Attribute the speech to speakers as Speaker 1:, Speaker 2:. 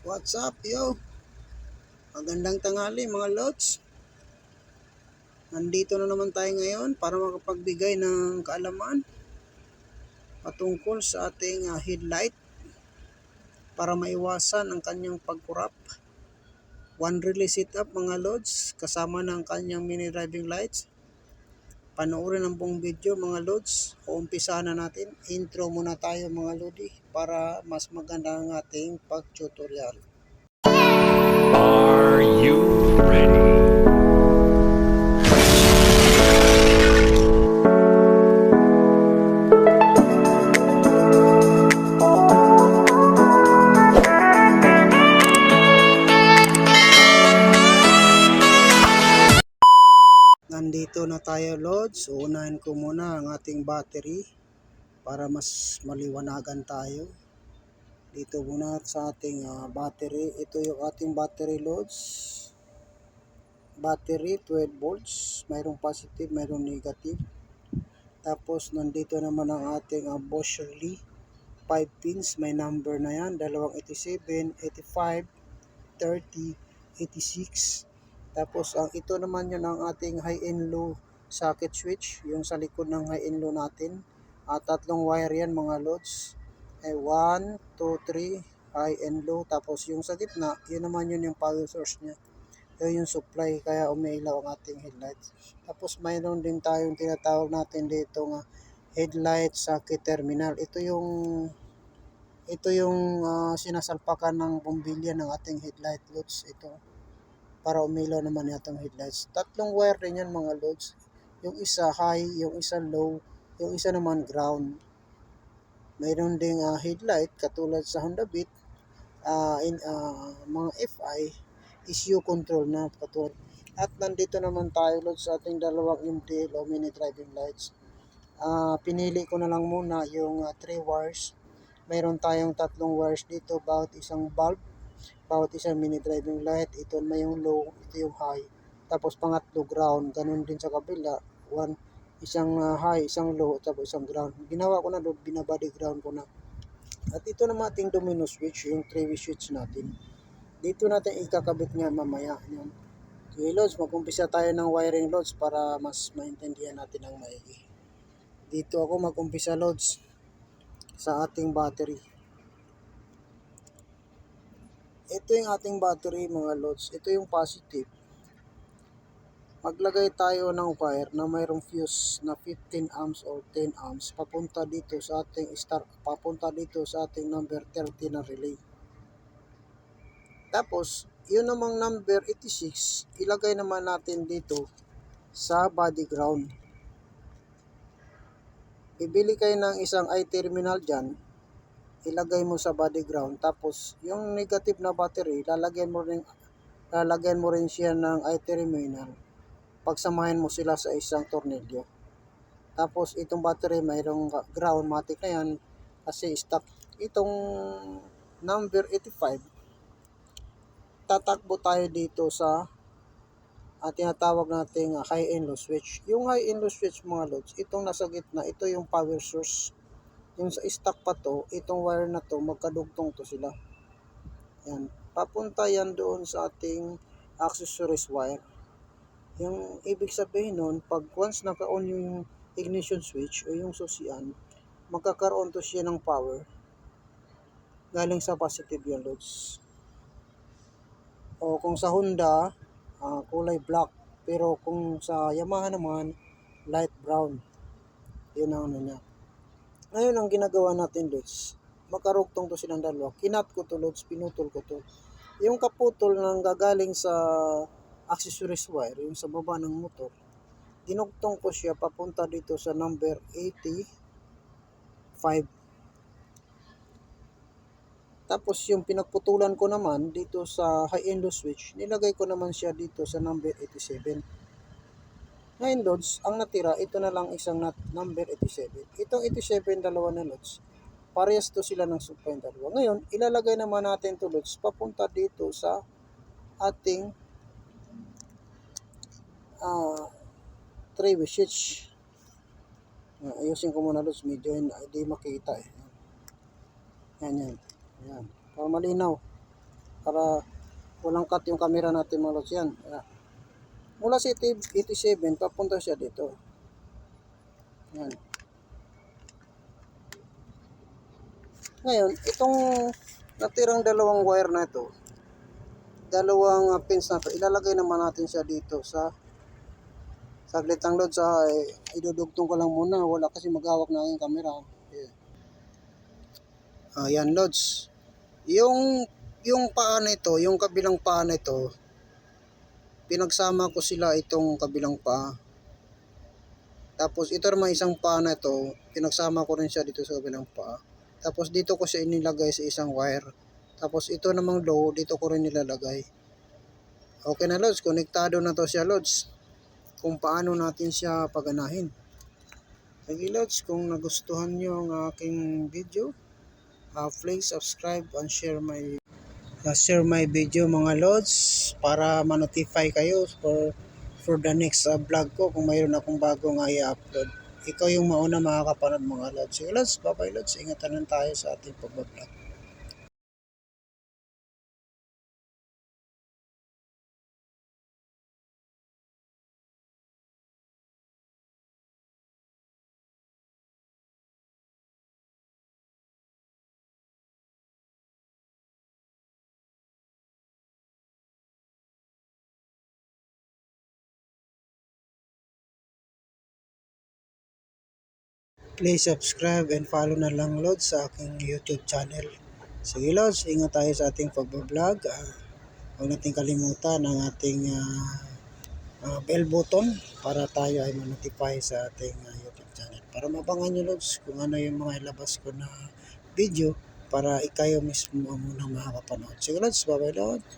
Speaker 1: What's up, yo? Magandang tanghali, mga lods. Nandito na naman tayo ngayon para makapagbigay ng kaalaman patungkol sa ating ah, headlight para maiwasan ang kanyang pagkurap. One relay setup mga lods kasama ng kanyang mini driving lights. Panoorin ang buong video mga lods. Uumpisahan na natin. Intro muna tayo mga lodi para mas maganda ang ating pag-tutorial.
Speaker 2: Are you ready?
Speaker 1: Nandito na tayo Lods. Unahin ko muna ang ating battery para mas maliwanagan tayo. Dito muna sa ating ah, battery. Ito yung ating battery Lods. Battery 12 volts. Mayroong positive, mayroong negative. Tapos nandito naman ang ating uh, Bosch Shirley. 5 pins, may number na yan. Dalawang 87, 85, 30, 86. Tapos ang ito naman yun ang ating high and low socket switch, yung sa likod ng high and low natin. At tatlong wire yan mga loads. Ay 1, 2, 3, high and low. Tapos yung sa gitna, yun naman yun yung power source niya. Yun yung supply kaya umiilaw ang ating headlights. Tapos mayroon din tayong tinatawag natin dito nga headlight socket terminal. Ito yung ito yung ah, sinasalpakan ng bombilya ng ating headlight loads. Ito para umilaw naman itong headlights. Tatlong wire din yan mga loads. Yung isa high, yung isa low, yung isa naman ground. Mayroon ding ah, headlight katulad sa Honda Beat, ah, in, ah, mga FI, issue control na katulad. At nandito naman tayo loads sa ating dalawang MTL o mini driving lights. Ah, pinili ko na lang muna yung 3 wires. Mayroon tayong tatlong wires dito, bawat isang bulb bawat isang mini driving light, ito may yung low, ito yung high. Tapos pangatlo ground, ganun din sa kabila, one isang ah, high, isang low, tapos isang ground. Ginawa ko na doon, binabody ground ko na. At ito naman ating domino switch, yung 3-way switch natin. Dito natin ikakabit nga mamaya. Yan. Okay, loads, mag-umpisa tayo ng wiring loads para mas maintindihan natin ang maigi. Dito ako mag-umpisa loads sa ating battery. ito yung ating battery mga loads. Ito yung positive. Maglagay tayo ng wire na mayroong fuse na 15 amps or 10 amps papunta dito sa ating start papunta dito sa ating number 30 na relay. Tapos, yun namang number 86, ilagay naman natin dito sa body ground. Bibili kayo ng isang i-terminal dyan, ilagay mo sa body ground tapos yung negative na battery lalagyan mo rin lalagyan mo rin siya ng i-terminal pagsamahin mo sila sa isang tornilyo tapos itong battery mayroong ground matic na yan kasi stock itong number 85 tatakbo tayo dito sa at tinatawag nating uh, high and low switch yung high and low switch mga loads itong nasa gitna ito yung power source yung sa stock pa to, itong wire na to, magkadugtong to sila. Yan. Papunta yan doon sa ating accessories wire. Yung ibig sabihin nun, pag once naka-on yung ignition switch o yung susian, magkakaroon to siya ng power. Galing sa positive yung loads. O kung sa Honda, ah, kulay black. Pero kung sa Yamaha naman, light brown. Yun ang ano niya. Ngayon, ang ginagawa natin, Lods, makarugtong to silang dalawa. Kinat ko to, Lods, pinutol ko to. Yung kaputol nang gagaling sa accessories wire, yung sa baba ng motor, dinugtong ko siya papunta dito sa number 85. Tapos yung pinagputulan ko naman dito sa high end switch, nilagay ko naman siya dito sa number 87. Ngayon loads, ang natira, ito na lang isang nat number 87. Itong 87, dalawa na loads. Parehas to sila ng supply dalawa. Ngayon, ilalagay naman natin to loads papunta dito sa ating uh, three-way switch. Uh, ayusin ko muna loads, medyo hindi makita eh. Yan, yan. Yan. Para malinaw. para walang cut yung camera natin mga lods yan. Ayan. Mula sa 80 87, papunta siya dito. Yan. Ngayon, itong natirang dalawang wire na ito, dalawang uh, pins na to, ilalagay naman natin siya dito sa saglit lang load sa eh, idudugtong ko lang muna. Wala kasi maghawak na aking camera. Yeah. ayan loads yung yung paa na ito yung kabilang paa na ito pinagsama ko sila itong kabilang paa tapos ito naman isang paa na ito pinagsama ko rin siya dito sa kabilang paa tapos dito ko siya inilagay sa isang wire. Tapos ito namang low dito ko rin nilalagay. Okay na loads konektado na to siya loads kung paano natin siya paganahin. Sige lods, kung nagustuhan nyo ang aking video, uh, please subscribe and share my uh, share my video mga lods para ma-notify kayo for for the next uh, vlog ko kung mayroon akong bagong i-upload. Ikaw yung mauna makakapanood mga lods. Sige lods, bye-bye lods. Ingatan lang tayo sa ating pag-vlog. Please subscribe and follow na lang Lods sa aking YouTube channel. Sige Lods, ingat tayo sa ating pagbablog. Uh, huwag natin kalimutan ang ating uh, uh, bell button para tayo ay ma-notify sa ating uh, YouTube channel. Para mabangan nyo Lods kung ano yung mga ilabas ko na video para ikayo mismo ang unang makakapanood. Sige Lods, bye bye Lods.